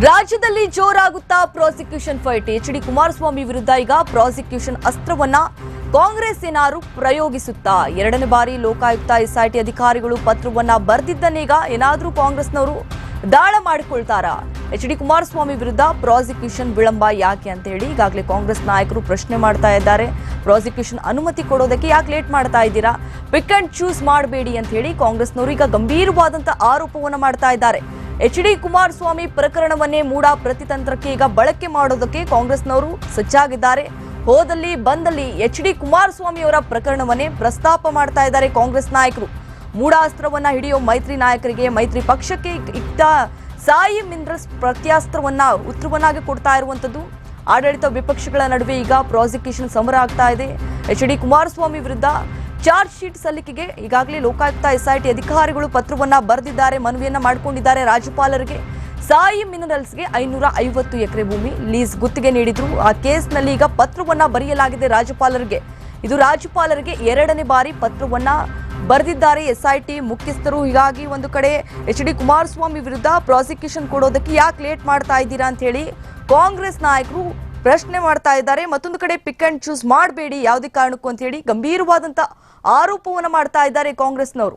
ರಾಜ್ಯದಲ್ಲಿ ಜೋರಾಗುತ್ತಾ prosecution fight. H D Kumaraswamy ವಿರುದ್ಧ ಈಗ ಪ್ರಾಸಿಕ್ಯೂಷನ್ ಅಸ್ತ್ರವನ್ನ ಕಾಂಗ್ರೆಸ್ ಏನಾರು ಪ್ರಯೋಗಿಸುತ್ತಾ? ಎರಡನೇ ಬಾರಿ ಲೋಕಾಯುಕ್ತ ಎಸ್ಐಟಿ ಅಧಿಕಾರಿಗಳು ಪತ್ರವನ್ನ ಬರೆದಿದ್ದನ್ನೀಗ ಏನಾದರೂ ಕಾಂಗ್ರೆಸ್ನವರು ದಾಳ ಮಾಡಿಕೊಳ್ತಾರಾ? ಎಚ್ ಡಿ ಕುಮಾರಸ್ವಾಮಿ ವಿರುದ್ಧ ಪ್ರಾಸಿಕ್ಯೂಷನ್ ವಿಳಂಬ ಯಾಕೆ ಅಂತ ಹೇಳಿ ಈಗಾಗಲೇ ಕಾಂಗ್ರೆಸ್ ನಾಯಕರು ಪ್ರಶ್ನೆ ಮಾಡ್ತಾ ಇದ್ದಾರೆ. ಪ್ರಾಸಿಕ್ಯೂಷನ್ ಅನುಮತಿ ಕೊಡೋದಕ್ಕೆ ಯಾಕೆ ಲೇಟ್ ಮಾಡ್ತಾ ಇದ್ದೀರಾ? ಪಿಕ್ ಅಂಡ್ ಚೂಸ್ ಮಾಡಬೇಡಿ ಅಂತ ಹೇಳಿ ಕಾಂಗ್ರೆಸ್ನವರು ಈಗ ಗಂಭೀರವಾದಂತಹ ಆರೋಪವನ್ನು ಮಾಡ್ತಾ ಇದ್ದಾರೆ. ಎಚ್ ಡಿ ಕುಮಾರಸ್ವಾಮಿ ಪ್ರಕರಣವನ್ನೇ ಮೂಡ ಪ್ರತಿತಂತ್ರಕ್ಕೆ ಈಗ ಬಳಕೆ ಮಾಡೋದಕ್ಕೆ ಕಾಂಗ್ರೆಸ್ನವರು ಸಜ್ಜಾಗಿದ್ದಾರೆ. ಹೋದಲ್ಲಿ ಬಂದಲ್ಲಿ ಎಚ್ ಡಿ ಕುಮಾರಸ್ವಾಮಿ ಅವರ ಪ್ರಕರಣವನ್ನೇ ಪ್ರಸ್ತಾಪ ಮಾಡ್ತಾ ಇದ್ದಾರೆ ಕಾಂಗ್ರೆಸ್ ನಾಯಕರು. ಮೂಡಾಸ್ತ್ರವನ್ನ ಹಿಡಿಯೋ ಮೈತ್ರಿ ನಾಯಕರಿಗೆ ಮೈತ್ರಿ ಪಕ್ಷಕ್ಕೆ ಇಟ್ಟ ಸಾಯಿ ಮಿಂದ್ರಸ್ ಪ್ರತ್ಯಾಸ್ತ್ರವನ್ನ ಉತ್ತರವನ್ನಾಗಿ ಕೊಡ್ತಾ ಇರುವಂತದ್ದು ಆಡಳಿತ ವಿಪಕ್ಷಗಳ ನಡುವೆ ಈಗ ಪ್ರಾಸಿಕ್ಯೂಷನ್ ಸಮರ ಆಗ್ತಾ ಇದೆ. ಎಚ್ ಡಿ ಕುಮಾರಸ್ವಾಮಿ ವಿರುದ್ಧ ಚಾರ್ಜ್ ಶೀಟ್ ಸಲ್ಲಿಕೆಗೆ ಈಗಾಗಲೇ ಲೋಕಾಯುಕ್ತ ಎಸ್ಐಟಿ ಅಧಿಕಾರಿಗಳು ಪತ್ರವನ್ನ ಬರೆದಿದ್ದಾರೆ, ಮನವಿಯನ್ನ ಮಾಡಿಕೊಂಡಿದ್ದಾರೆ. ರಾಜ್ಯಪಾಲರಿಗೆ ಸಾಯಿ ಮಿನರಲ್ಸ್ಗೆ ಐನೂರ ಐವತ್ತು ಎಕರೆ ಭೂಮಿ ಲೀಸ್ ಗುತ್ತಿಗೆ ನೀಡಿದ್ರು. ಆ ಕೇಸ್ನಲ್ಲಿ ಈಗ ಪತ್ರವನ್ನ ಬರೆಯಲಾಗಿದೆ ರಾಜ್ಯಪಾಲರಿಗೆ. ಇದು ರಾಜ್ಯಪಾಲರಿಗೆ ಎರಡನೇ ಬಾರಿ ಪತ್ರವನ್ನ ಬರೆದಿದ್ದಾರೆ ಎಸ್ಐಟಿ ಮುಖ್ಯಸ್ಥರು. ಹೀಗಾಗಿ ಒಂದು ಕಡೆ ಎಚ್ ಡಿ ಕುಮಾರಸ್ವಾಮಿ ವಿರುದ್ಧ ಪ್ರಾಸಿಕ್ಯೂಷನ್ ಕೊಡೋದಕ್ಕೆ ಯಾಕೆ ಲೇಟ್ ಮಾಡ್ತಾ ಇದ್ದೀರಾ ಅಂತ ಹೇಳಿ ಕಾಂಗ್ರೆಸ್ ನಾಯಕರು ಪ್ರಶ್ನೆ ಮಾಡ್ತಾ ಇದ್ದಾರೆ. ಮತ್ತೊಂದು ಕಡೆ ಪಿಕ್ ಅಂಡ್ ಚೂಸ್ ಮಾಡಬೇಡಿ. ಯಾವುದೇ ಕಾರಣಕ್ಕೂ ಅಂತ ಹೇಳಿ ಗಂಭೀರವಾದಂತಹ ಆರೋಪವನ್ನು ಮಾಡ್ತಾ ಇದ್ದಾರೆ ಕಾಂಗ್ರೆಸ್ನವರು.